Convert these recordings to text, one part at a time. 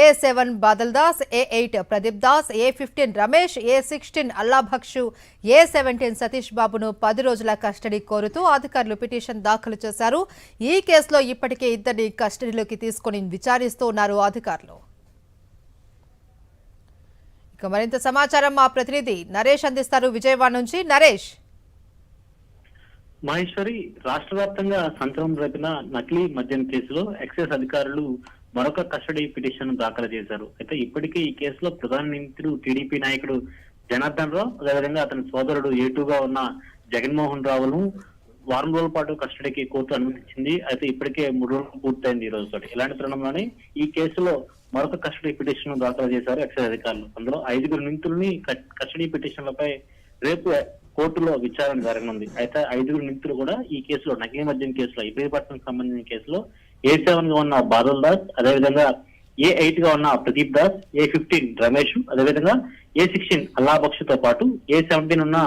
A seven Badal Das A eight Pradeep Das A fifteen Ramesh A sixteen Allabhakshu A seventeen Satish బాబును పది రోజుల custody కోరుతూ అధికారులు petition దాఖలు చేశారు. ఈ కేసులో ఇప్పటికే ఇద్దరిని కస్టడీలోకి తీసుకుని విచారిస్తూ ఉన్నారు అధికారులు. ఇక మరింత సమాచారం మా ప్రతినిధి నరేష్ అందిస్తారు విజయవాడ నుంచి. నరేష్. మహేశ్వరి రాష్ట్ర వ్యాప్తంగా సంచలనం రేపిన నకిలీ మద్యం కేసులో ఎక్సైజ్ అధికారులు మరొక కస్టడీ పిటిషన్ దాఖలు చేశారు. అయితే ఇప్పటికే ఈ కేసులో ప్రధాన నిందితుడు టీడీపీ నాయకుడు జనార్దన్ రావు అదేవిధంగా అతని సోదరుడు ఏటుగా ఉన్న జగన్మోహన్ రావును వారం రోజుల పాటు కస్టడీకి కోర్టు అనుమతించింది. అయితే ఇప్పటికే మూడు రోజులు పూర్తయింది ఈ రోజుతో ఇలాంటి తరుణంలోనే ఈ కేసులో మరొక కస్టడీ పిటిషన్ దాఖలు చేశారు ఎక్సైజ్ అధికారులు. అందులో ఐదుగురు నిందితుల్ని కస్టడీ పిటిషన్లపై రేపు కోర్టులో విచారణ జరగనుంది. అయితే ఐదుగురు నిందితులు కూడా ఈ కేసులో నకిలీ మద్యం కేసులో ఇబ్రహీపట్నం సంబంధించిన కేసులో ఏ సెవెన్గా ఉన్న బాదల్ దాస్ అదేవిధంగా ఏ ఎయిట్గా ఉన్న ప్రదీప్ దాస్ ఏ ఫిఫ్టీన్ రమేష్ అదేవిధంగా ఏ సిక్స్టీన్ అల్లాబక్ష్తో పాటు ఏ సెవెంటీన్ ఉన్న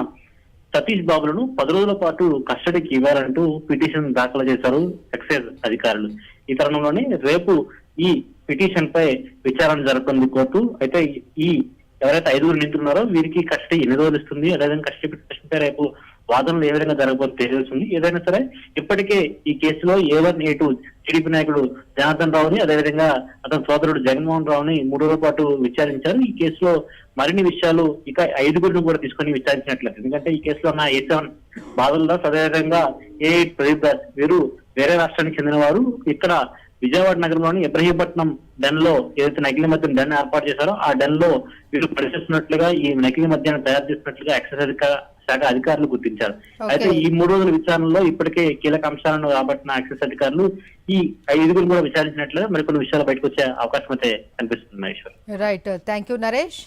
సతీష్ బాబులను పది రోజుల పాటు కస్టడీకి ఇవ్వాలంటూ పిటిషన్ దాఖలు చేశారు ఎక్సైజ్ అధికారులు. ఈ తరుణంలోనే రేపు ఈ పిటిషన్ పై విచారణ జరుగుతుంది కోర్టు. అయితే ఈ ఎవరైతే ఐదుగురు నింటున్నారో వీరికి కస్టడీ ఎన్ని రోజులు ఇస్తుంది? అదేవిధంగా కస్టడీ కష్టపడి రేపు వాదనలు ఏ విధంగా జరగబోతుందో తెలియాల్సింది. ఏదైనా సరే ఇప్పటికే ఈ కేసులో A one A two TDP నాయకుడు జనార్దన్ రావుని అదేవిధంగా అతని సోదరుడు జగన్మోహన్ రావుని మూడు రోజుల పాటు విచారించారు. ఈ కేసులో మరిన్ని విషయాలు ఇక ఐదుగురిని కూడా తీసుకొని విచారించినట్లేదు ఎందుకంటే ఈ కేసులో ఉన్న ఏ సెవెన్ బాదల్ దాస్ అదేవిధంగా ఏ ప్రదీప్ దాస్ వీరు వేరే రాష్ట్రానికి చెందిన వారు ఇక్కడ విజయవాడ నగరంలోని ఇబ్రహీపట్నం డెన్లో ఏదైతే నకిలీ మద్యం డెన్ ఏర్పాటు చేశారో ఆ డెన్లో వీరు పనిచేస్తున్నట్లుగా ఈ నకిలీ మద్యాన్ని తయారు చేస్తున్నట్లుగా ఎక్సైజ్ శాఖ అధికారులు గుర్తించారు. అయితే ఈ మూడు రోజుల విచారణలో ఇప్పటికే కీలక అంశాలను రాబట్టిన ఎక్సైజ్ అధికారులు ఈ ఐదుగురు కూడా విచారించినట్లుగా మరికొన్ని విషయాలు బయటకు వచ్చే అవకాశం అయితే కనిపిస్తుంది Maheshwar. Right thank you Naresh